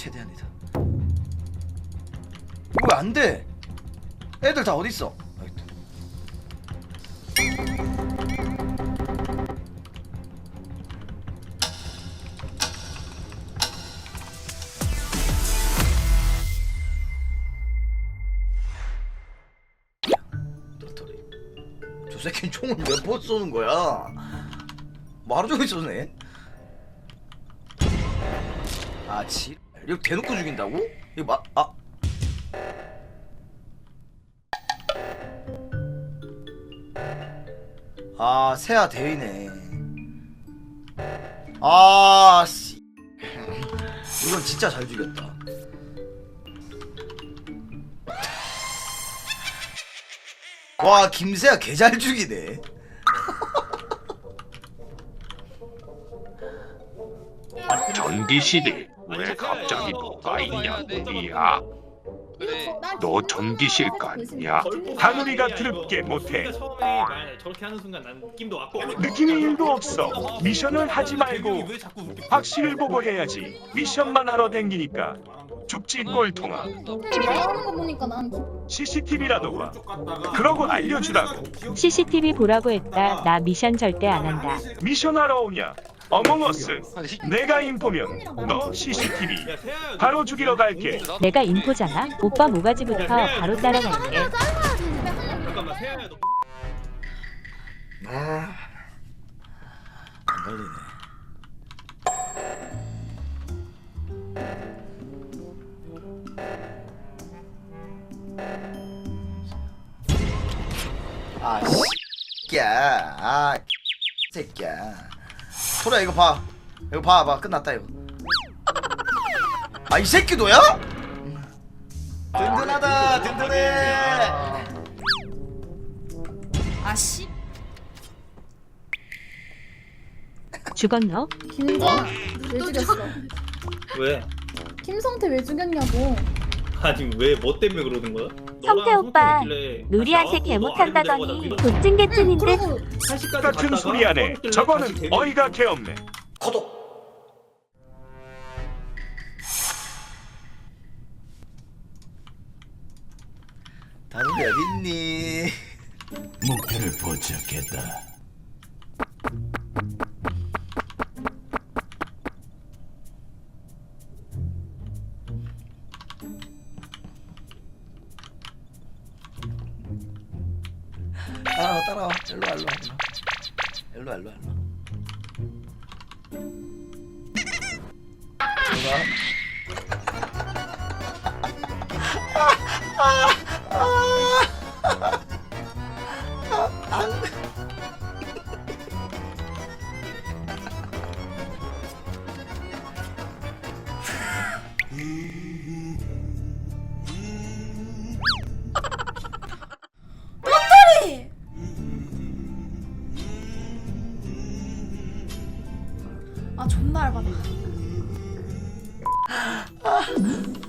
최대한이다. 이거 왜안 돼? 애들 다. 저 새끼 총을 몇 번 쏘는 거야? 뭐 하루 종일 쏘네? 아, 지. 이거 대놓고 죽인다고? 이거 마, 아. 아, 세아 대위네. 아, 씨. 이건 진짜 잘 죽였다. 와, 김세아 개잘 죽이네. 전기실에 왜 갑자기 너가 있냐 우리야 그래. 너 전기실 갔냐? 하늘이가 드럽게 못해. 처음에 말 저렇게 하는 순간 난 느낌도 왔고. 느낌이 일도 없어. 미션을 하지 말고 왜 자꾸 그렇게 확실을 보고 해야지. 미션만 하러 댕기니까. 죽지 꼴통아 말하는 거 보니까 난 CCTV라도 봐. 그러고 알려주라고. CCTV 보라고 했다. 나 미션 절대 안 한다. 미션 하러 오냐 어몽어스 내가 인포면 너 CCTV 야 바로 죽이러 갈게 내가 인포잖아. 오빠 모가지부터 바로 따라갈게. 잠깐만 세아야 너 아. 안 걸리네. 아, 새끼야. 아, 새끼야. 소리야, 이거 봐. 이거 봐, 봐. 끝났다, 이거. 아, 이 새끼 너야? 든든하다, 든든해. 아씨 죽었너? 김정아 왜 죽였어? 왜? 김성태 왜 죽였냐고 아니 왜 뭐 때문에 그러는 거야? 성태 오빠, 누리한테 개너 못한다더니. 도찐개찐인데 그리고 80까지 같은 소리 하네 저거는 어이가 개 없네 구독. 다른 게 어딨니? 목표를 포착했다. 따라와 따라와. 일로 와 일로 와 일로 와. 일로 와 일로와 일로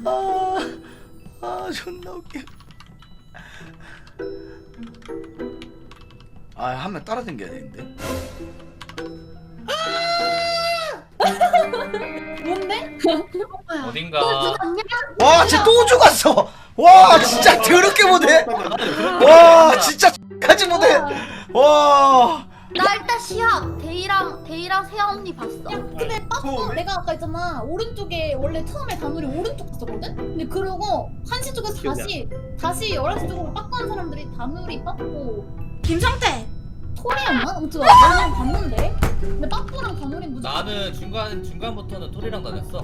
아, 아 존나 웃겨. 아 한 명 따라 댕겨야 되는데. 뭔데? 어딘가. 와 쟤 또 죽었어. 와 진짜 더럽게 못해. 와 진짜 까지 못해. 와 나 일단 시합 데이랑 데이랑 세아 언니 봤어 야 근데 빠꾸 내가 아까 있잖아 오른쪽에 원래 처음에 다누리 오른쪽 갔었거든? 근데 그러고 한시 쪽에서 다시 다시 11시 쪽으로 빠꾸한 사람들이 다누리 빠꾸 김성태 토리였나? 아무튼 나는 봤는데 근데 빠꾸랑 다누리 무조건 나는 중간 중간부터는 토리랑 다녔어.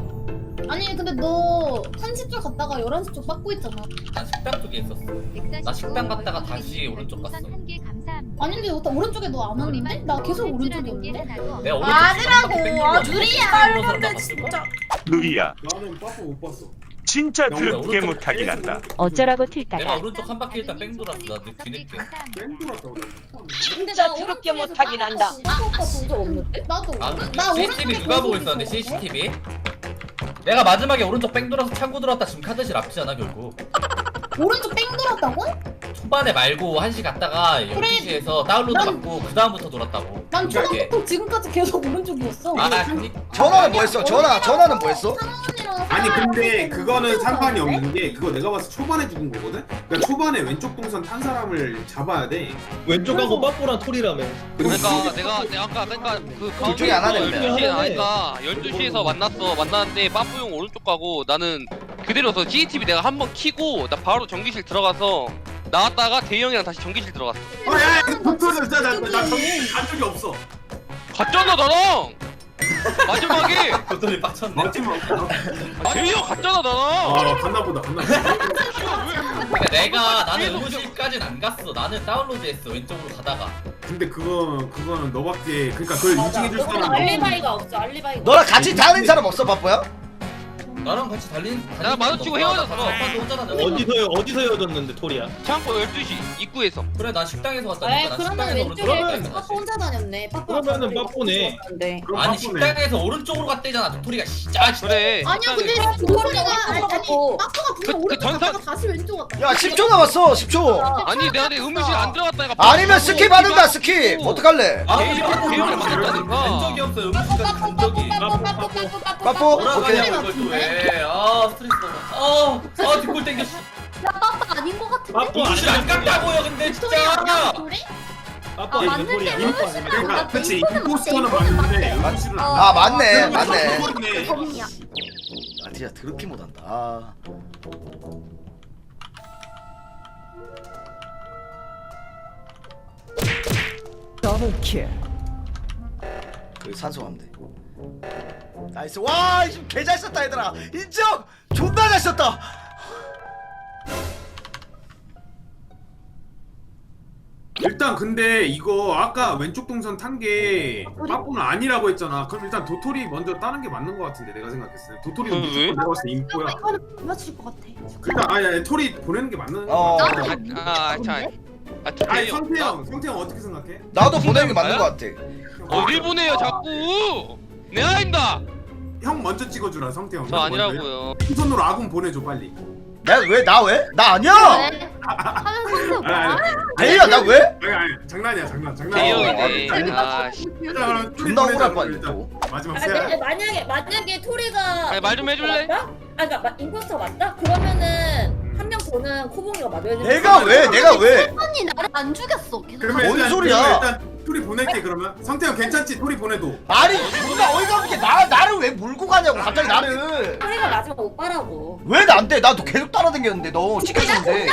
아니 근데 너 한시 쪽 갔다가 11시 쪽 빠꾸 있잖아 난 식당 쪽에 있었어. 나 식당 갔다가 다시 오른쪽 갔어. 아닌데 너 오른쪽에 너 안 왔는데? 나 계속 오른쪽이었는데? 내가 오른쪽 맞으라고. 뺑뺑 아, 누리야. 뺑뺑 돌고 근데 봤을 진짜. 걸? 누이야 나는 빠꾸 못 봤어 진짜 드럽게 못하긴 한다 어쩌라고 내가 틀다가 오른쪽 한 바퀴 일단 뺑 돌았어. 나 뒤늦게. 진짜 더럽게 못하긴 한다 오빠 본적 없는데? 나도 아, 나 CCTV 오른쪽에 누가 보고 있었는데? CCTV? 내가 마지막에 오른쪽 뺑 돌아서 창고 들어왔다 지금 카드실 앞이잖아 결국. 오른쪽 뺑 돌았다고? 초반에 말고 한시 갔다가 12시에서 다운로드 난- 받고 그 다음부터 돌았다고. 난 이렇게. 초반부터 지금까지 계속 오른쪽이었어 아, 그니 전화는 뭐 했어 전화 전화는 뭐 했어 아니 근데 그거는 상관이 없는 게 그거 내가 봐서 초반에 죽은 거거든? 그러니까 초반에 왼쪽 동선 탄 사람을 잡아야 돼 왼쪽하고 빠뽀랑 톨이라며. 그러니까 내가 내가 아까 그러니까 그 둘 중에 하나네, 근데. 12시에 아니다 12시에서 만났어 만났는데 빠뿌용 오른쪽 가고 나는 그대로서 CCTV 내가 한 번 키고 나 바로 전기실 들어가서 나왔다가 대형이랑 다시 전기실 들어갔어. 아야 도토리 진짜 나나 저기 간 적이 없어. 갔잖아 나랑! 마지막에! 도토리 빡쳤네. 마지막. 아, 대형 갔잖아 나랑! 아 갔나 보다 갔나 보다. 그러니까 내가 나는 의무실까지는 안 갔어. 나는 다운로드했어 왼쪽으로 가다가. 근데 그거 그거는 너밖에 그러니까 그걸 인증해줄 사람 알리바이가 없어. 알리바이가 너랑 같이 다니는 사람 없어 바보야? 나랑 같이 달린. 나 마주치고 헤어졌어. 혼자 다녔어. 어디서 어디서 헤어졌는데 톨이야? 창고 12시 입구에서 그래 나 식당에서 왔다니까. 나 그러면 식당에서 왼쪽에 오른쪽으로 빠빠. 혼자 다녔네 빠빠 그러면은 빠뽀네. 네. 그럼 아니 바쁘네. 식당에서 오른쪽으로 갔대잖아. 도토리가 진짜 그래 아니야 근데. 도토리가 아니 아니 빠빠가 그- 분명 그 오른쪽 전선- 갔다가 다시 왼쪽 갔다 야 10초 남았어 10초 아니 내가 내 의무실 안 들어갔다니까 아니면 스킵 받는다 스킵 어떡할래 아, 대형 대형을 만났다니까 왼쪽이 없어. 의무실까지 간 적이. 빠뽀 뭐라고 오케이 하냐고 이걸 또 왜? 아 스트레스 받아. 아, 아 뒷골 땡겨. 씨. 야 빠빠 아닌 것 같은데? 빠뽀 의무실 안 갔다고요 근데 진짜. 도토리? 빠뽀 아, 맞는데 그러니까 그치 이거는 임포스터는 이거는 맞는데 맞대. 어. 아 맞네 맞네 맞네 범이야. 아 진짜 더럽게 못한다 아. 여기 산소 가면 돼 나이스. 와 지금 개잘 썼다 얘들아. 인정 존나 잘 썼다. 일단 근데 이거 아까 왼쪽 동선 탄 게 빠꾸는 아니라고 했잖아. 그럼 일단 도토리 먼저 따는 게 맞는 거 같은데 내가 생각했을 때. 도토리는 어, 왜? 무조건 내가 봤을 때 이거는 못 맞출 것 같아. 일단 아니 아니 토리 보내는 게 맞는 거어 아아 자 아, 아니 대형 성태형 성태형 어떻게 생각해? 나도 보내는 게 맞는 거 같아. 어딜 보내요 자꾸 내 아입니다 형 먼저 찍어주라 성태 형 저 아니라고요 손으로 아군 보내줘 빨리 내가 왜 나 왜? 나 아니야 왜? 하면 선수 아니 뭐야? 아니 대희야 나 왜? 아니 아니 장난이야 장난 장난이야 대형이네 아 씨. 존나 보내자, 억울할 뻔 일단. 또 마지막 아, 근데 만약에 만약에 토리가 아니, 말좀 해줄래? 맞다? 아 그러니까 마- 임포스터 맞다? 그러면은 한 명 더는 코봉이가 맞아야 되는 내가 왜? 내가 왜? 언니 나를 안 죽였어. 계속. 그러면 뭔 일단, 소리야? 그러면 일단 토리 보낼게 그러면. 성태형 괜찮지? 토리 보내도. 아니 존나 어이가 없는 게 나, 나를 왜 물고 가냐고 갑자기 나를. 토리가 마지막 오빠라고. 왜 나한테? 나도 계속 따라다녔는데 너 지켜주는데.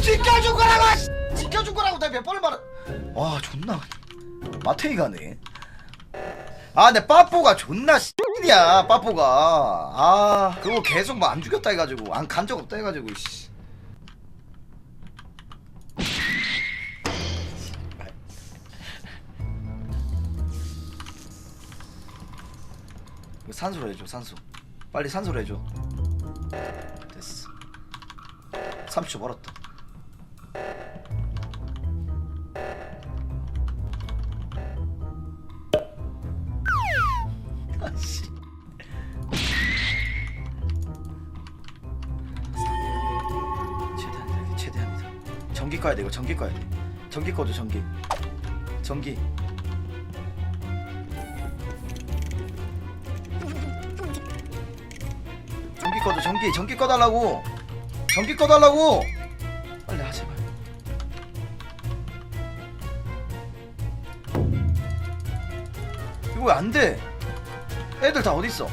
지켜줄 거라고 씨. 지켜줄 거라고 내가 몇 번을 말해 와 존나. 마태이 가네. 아내 빠뽀가 존나 씨야 빠뽀가. 아 그거 계속 뭐 안 죽였다 해가지고 안 간 적 없다 해가지고 씨 산소로 해줘 산소. 빨리 산소로 해줘. 됐어. 30초 벌었다. 아씨. 최대한 최대한이다 전기 꺼야 돼 이거 전기 꺼야 돼. 전기 꺼줘 전기. 전기 꺼줘 전기 전기 꺼달라고 전기 꺼달라고 빨리 하 제발 이거 왜 안돼 애들 다 어딨어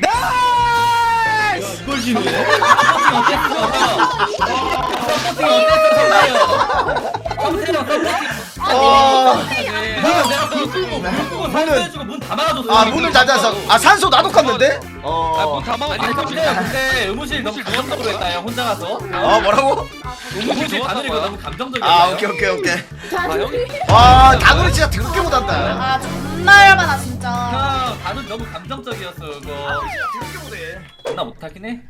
나이스! 이걸 지네. 어땠어? 어... 서포팅. 내가 내가 그거 끌고 문 끄고 살려주고 문 다 막아줬어. 아 문을 닫아서 아 산소 나도 갔는데? 아, 어... 막아. 아니 근데 근데 의무실 너무 감정적으로 했다 형 혼자 가서. 어 뭐라고? 의무실 다누리고 너무 감정적이었다. 아 오케이 오케이 오케이 아, 형이 와 다누리 진짜 더럽게 못한다 아 존나 열받아 진짜 형 다누리 너무 감정적이었어 그거. 못해 나 못하긴 해.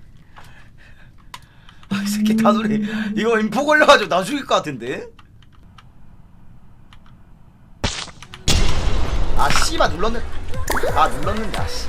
아, 이 새끼 다누리 이거 인포 걸려가지고 나 죽일 것 같은데? 아 씨발 눌렀네. 아 눌렀는데 아씨.